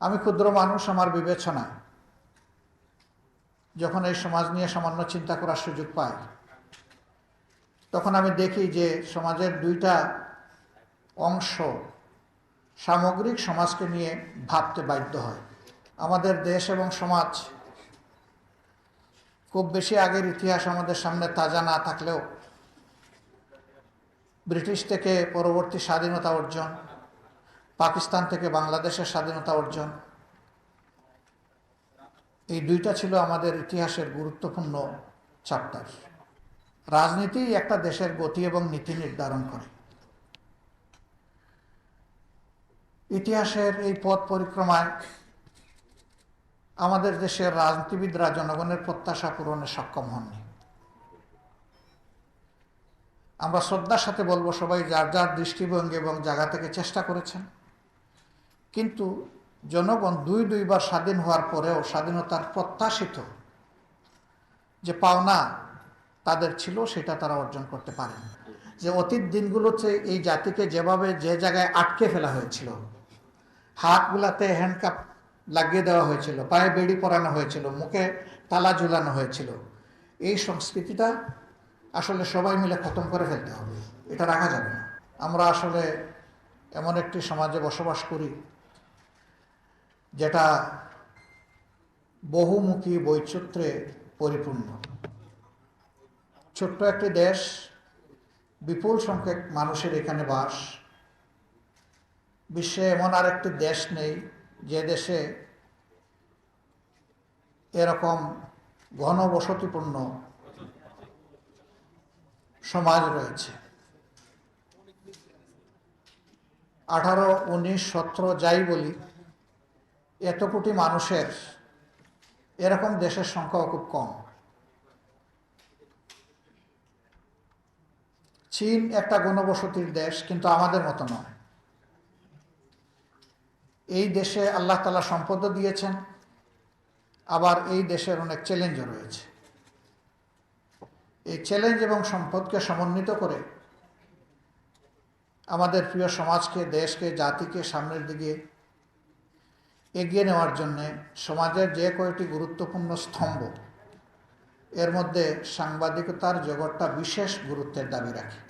আমি ক্ষুদ্র মানুষ, আমার বিবেচনায় যখন এই সমাজ নিয়ে সামান্য চিন্তা করার সুযোগ পাই, তখন আমি দেখি যে সমাজের দুইটা অংশ সামগ্রিক সমাজকে নিয়ে ভাবতে বাধ্য হয়। আমাদের দেশ এবং সমাজ খুব বেশি আগের ইতিহাস আমাদের সামনে তাজা না থাকলেও ব্রিটিশ থেকে পরবর্তী স্বাধীনতা অর্জন পাকিস্তান থেকে বাংলাদেশের স্বাধীনতা অর্জন। এই দুইটা ছিল আমাদের ইতিহাসের গুরুত্বপূর্ণ চ্যাপ্টার রাজনীতি একটা দেশের গতি এবং নীতি নির্ধারণ করে। ইতিহাসের এই পথ পরিক্রমায় আমাদের দেশের রাজনীতিবিদরা জনগণের প্রত্যাশা পূরণে সক্ষম হননি। আমরা শ্রদ্ধার সাথে বলব সবাই যার যার দৃষ্টিভঙ্গি এবং জায়গা থেকে চেষ্টা করেছেন। কিন্তু জনগণ দুই দুইবার স্বাধীন হওয়ার পরেও স্বাধীনতার প্রত্যাশিত যে পাওনা তাদের ছিল, সেটা তারা অর্জন করতে পারেন। যে অতীত দিনগুলোতে এই জাতিকে যেভাবে যে জায়গায় আটকে ফেলা হয়েছিল, হাতগুলাতে হ্যান্ডকাপ লাগিয়ে দেওয়া হয়েছিল, পায়ে বেড়ি পরানো হয়েছিল, মুখে তালা ঝুলানো হয়েছিল, এই সংস্কৃতিটা আসলে সবাই মিলে খতম করে ফেলতে হবে। এটা রাখা যাবে না। আমরা আসলে এমন একটি সমাজে বসবাস করি যেটা বহুমুখী বৈচিত্র্যে পরিপূর্ণ। ছোট্ট একটি দেশ, বিপুল সংখ্যক মানুষের এখানে বাস। বিশ্বে এমন আর একটি দেশ নেই, যে দেশে এরকম ঘনবসতিপূর্ণ সমাজ রয়েছে। আঠারো, উনিশ, সতেরো, যাই বলি এত কোটি মানুষের, এরকম দেশের সংখ্যাও খুব কম। চীন একটা গণবসতির দেশ, কিন্তু আমাদের মতো নয়। এই দেশে আল্লাহ তালা সম্পদও দিয়েছেন, আবার এই দেশের অনেক চ্যালেঞ্জও রয়েছে। এই চ্যালেঞ্জ এবং সম্পদকে সমন্বিত করে আমাদের প্রিয় সমাজকে, দেশকে, জাতিকে সামনের দিকে এগিয়ে নেওয়ার জন্যে সমাজের যে কয়টি গুরুত্বপূর্ণ স্তম্ভ, এর মধ্যে সাংবাদিকতার জগৎটা বিশেষ গুরুত্বের দাবি রাখে।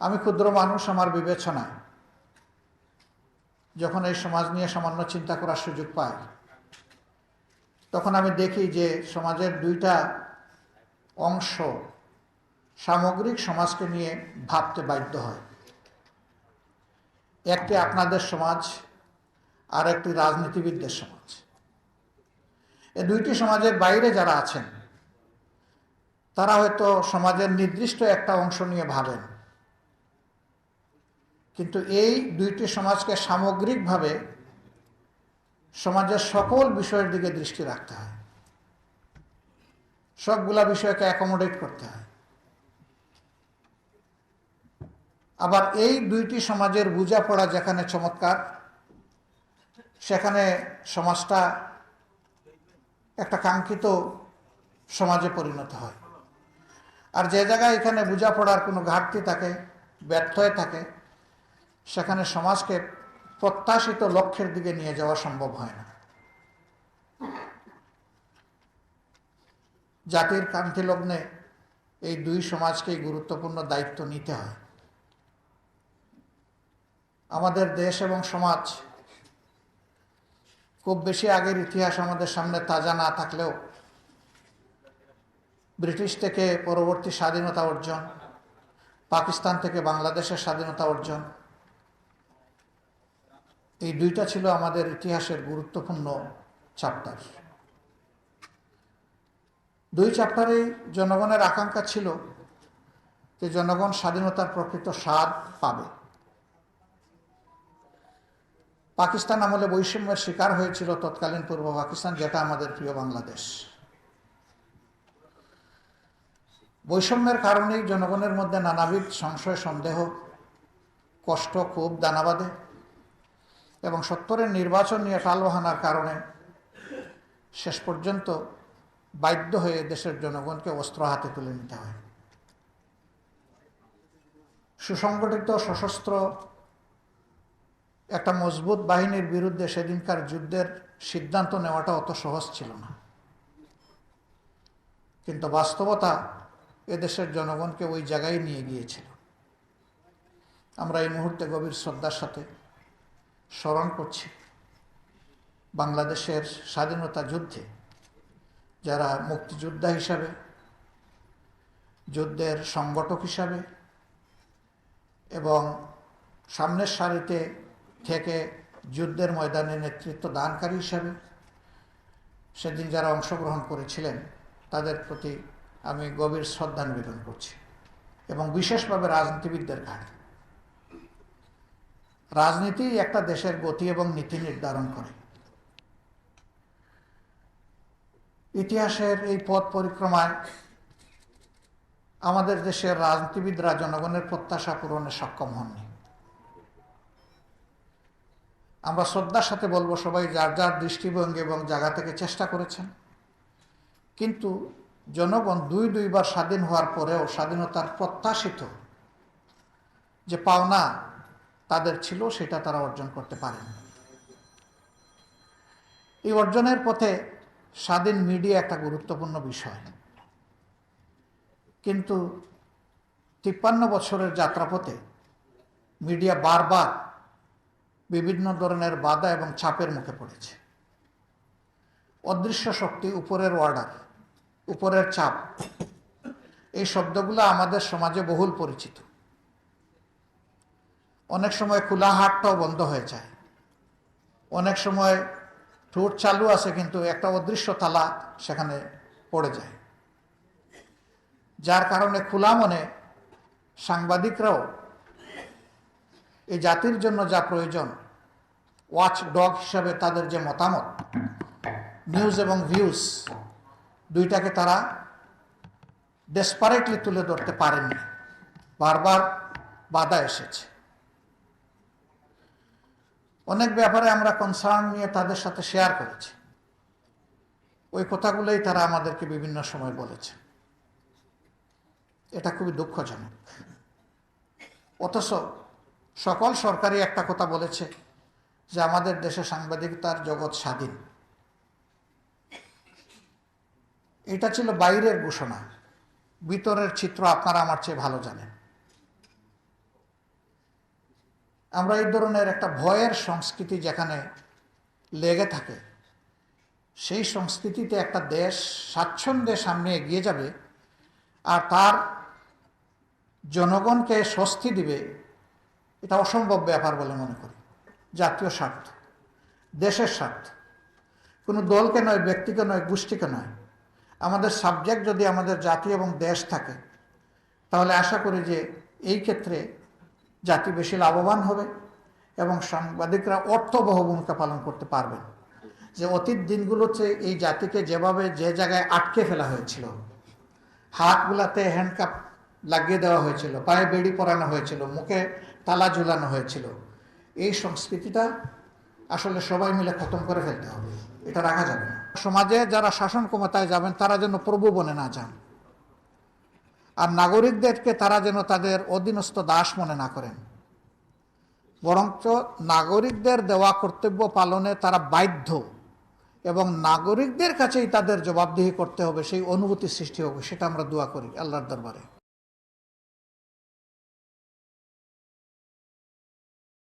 আমি ক্ষুদ্র মানুষ, আমার বিবেচনায় যখন এই সমাজ নিয়ে সামান্য চিন্তা করার সুযোগ পাই, তখন আমি দেখি যে সমাজের দুইটা অংশ সামগ্রিক সমাজকে নিয়ে ভাবতে বাধ্য হয়। একটি আপনাদের সমাজ, আর একটি রাজনীতিবিদদের সমাজ। এ দুইটি সমাজের বাইরে যারা আছেন, তারা হয়তো সমাজের নির্দিষ্ট একটা অংশ নিয়ে ভাবেন। কিন্তু এই দুইটি সমাজকে সামগ্রিকভাবে সমাজের সকল বিষয়ের দিকে দৃষ্টি রাখতে হয়। সবগুলা বিষয়কে অ্যাকোমোডেট করতে হয়। আবার এই দুইটি সমাজের বোঝাপড়া যেখানে চমৎকার, সেখানে সমাজটা একটা কাঙ্ক্ষিত সমাজে পরিণত হয়। আর যে জায়গায় এখানে বোঝাপড়ার কোনো ঘাটতি থাকে ব্যর্থ থাকে, সেখানে সমাজকে প্রত্যাশিত লক্ষ্যের দিকে নিয়ে যাওয়া সম্ভব হয় না। জাতির কান্তি লগ্নে এই দুই সমাজকেই গুরুত্বপূর্ণ দায়িত্ব নিতে হয়। আমাদের দেশ এবং সমাজ খুব বেশি আগের ইতিহাস আমাদের সামনে তাজা না থাকলেও ব্রিটিশ থেকে পরবর্তী স্বাধীনতা অর্জন, পাকিস্তান থেকে বাংলাদেশের স্বাধীনতা অর্জন, এই দুইটা ছিল আমাদের ইতিহাসের গুরুত্বপূর্ণ চ্যাপ্টার দুই চ্যাপ্টারেই জনগণের আকাঙ্ক্ষা ছিল যে জনগণ স্বাধীনতার প্রকৃত স্বাদ পাবে। পাকিস্তান আমলে বৈষম্যের শিকার হয়েছিল তৎকালীন পূর্ব পাকিস্তান, যেটা আমাদের প্রিয় বাংলাদেশ। বৈষম্যের কারণেই জনগণের মধ্যে নানাবিধ সংশয়, সন্দেহ, কষ্ট, ক্ষোভ, দানাবাদে এবং সত্তরের নির্বাচন নিয়ে টালবাহানার কারণে শেষ পর্যন্ত বাধ্য হয়ে দেশের জনগণকে অস্ত্র হাতে তুলে নিতে হয়। সুসংগঠিত সশস্ত্র একটা মজবুত বাহিনীর বিরুদ্ধে সেদিনকার যুদ্ধের সিদ্ধান্ত নেওয়াটা অত সহজ ছিল না। কিন্তু বাস্তবতা এদেশের জনগণকে ওই জায়গায় নিয়ে গিয়েছিল। আমরা এই মুহূর্তে গভীর শ্রদ্ধার সাথে স্মরণ করছি বাংলাদেশের স্বাধীনতা যুদ্ধে যারা মুক্তিযোদ্ধা হিসাবে, যুদ্ধের সংগঠক হিসাবে এবং সামনের সারিতে থেকে যুদ্ধের ময়দানে নেতৃত্ব দানকারী হিসাবে সেদিন যারা অংশগ্রহণ করেছিলেন, তাদের প্রতি আমি গভীর শ্রদ্ধা নিবেদন করছি এবং বিশেষভাবে রাজনীতিবিদদের ঘাড়ে রাজনীতি একটা দেশের গতি এবং নীতি নির্ধারণ করে। ইতিহাসের এই পথ পরিক্রমায় আমাদের দেশের রাজনীতিবিদরা জনগণের প্রত্যাশা পূরণে সক্ষম হননি। আমরা শ্রদ্ধার সাথে বলব সবাই যার যার দৃষ্টিভঙ্গি এবং জায়গা থেকে চেষ্টা করেছেন। কিন্তু জনগণ দুই দুইবার স্বাধীন হওয়ার পরেও স্বাধীনতার প্রত্যাশিত যে পাওনা তাদের ছিল, সেটা তারা অর্জন করতে পারেন। এই অর্জনের পথে স্বাধীন মিডিয়া একটা গুরুত্বপূর্ণ বিষয়। কিন্তু তিপ্পান্ন বছরের যাত্রাপথে মিডিয়া বারবার বিভিন্ন ধরনের বাধা এবং চাপের মুখে পড়েছে। অদৃশ্য শক্তি, উপরের অর্ডার উপরের চাপ, এই শব্দগুলো আমাদের সমাজে বহুল পরিচিত। অনেক সময় খোলা হাটটাও বন্ধ হয়ে যায়। অনেক সময় ঠোঁট চালু আছে কিন্তু একটা অদৃশ্য তালা সেখানে পড়ে যায়। যার কারণে খোলা মনে সাংবাদিকরাও এই জাতির জন্য যা প্রয়োজন ওয়াচ ডগ হিসাবে তাদের যে মতামত নিউজ এবং ভিউজ দুইটাকে তারা ডেসপারেটলি তুলে ধরতে পারেননি। বারবার বাধা এসেছে। অনেক ব্যাপারে আমরা কনসার্ন নিয়ে তাদের সাথে শেয়ার করেছি। ওই কথাগুলোই তারা আমাদেরকে বিভিন্ন সময় বলেছে। এটা খুবই দুঃখজনক। অথচ সকল সরকারি একটা কথা বলেছে যে আমাদের দেশে সাংবাদিকতার জগৎ স্বাধীন। এটা ছিল বাইরের ঘোষণা। ভিতরের চিত্র আপনারা আমার চেয়ে ভালো জানেন। আমরা এই ধরনের একটা ভয়ের সংস্কৃতি যেখানে লেগে থাকে, সেই সংস্কৃতিতে একটা দেশ, স্বাচ্ছন্দ্যে সামনে এগিয়ে যাবে আর তার জনগণকে স্বস্তি দিবে এটা অসম্ভব ব্যাপার বলে মনে করি। জাতীয় স্বার্থ। দেশের স্বার্থ। কোনো দলকে নয়, ব্যক্তিকে নয়, গোষ্ঠীকে নয়। আমাদের সাবজেক্ট যদি আমাদের জাতি এবং দেশ থাকে, তাহলে আশা করি যে এই ক্ষেত্রে জাতি বেশি লাভবান হবে এবং সাংবাদিকরা অর্থবহ ভূমিকা পালন করতে পারবেন। যে অতীত দিনগুলোতে এই জাতিকে যেভাবে যে জায়গায় আটকে ফেলা হয়েছিল, হাতগুলাতে হ্যান্ডকাপ লাগিয়ে দেওয়া হয়েছিল, পায়ে বেড়ি পরানো হয়েছিল, মুখে তালা ঝুলানো হয়েছিল। এই সংস্কৃতিটা আসলে সবাই মিলে খতম করে ফেলতে হবে। এটা রাখা যাবে না। সমাজে যারা শাসন ক্ষমতায় যাবেন, তারা যেন প্রভু বনে না যান। আর নাগরিকদেরকে তারা যেন তাদের অধীনস্থ দাস মনে না করেন। বরঞ্চ নাগরিকদের দেওয়া কর্তব্য পালনে তারা বাধ্য এবং নাগরিকদের কাছেই তাদের জবাবদিহি করতে হবে, সেই অনুভূতি সৃষ্টি হবে, সেটা আমরা দোয়া করি আল্লাহর দরবারে।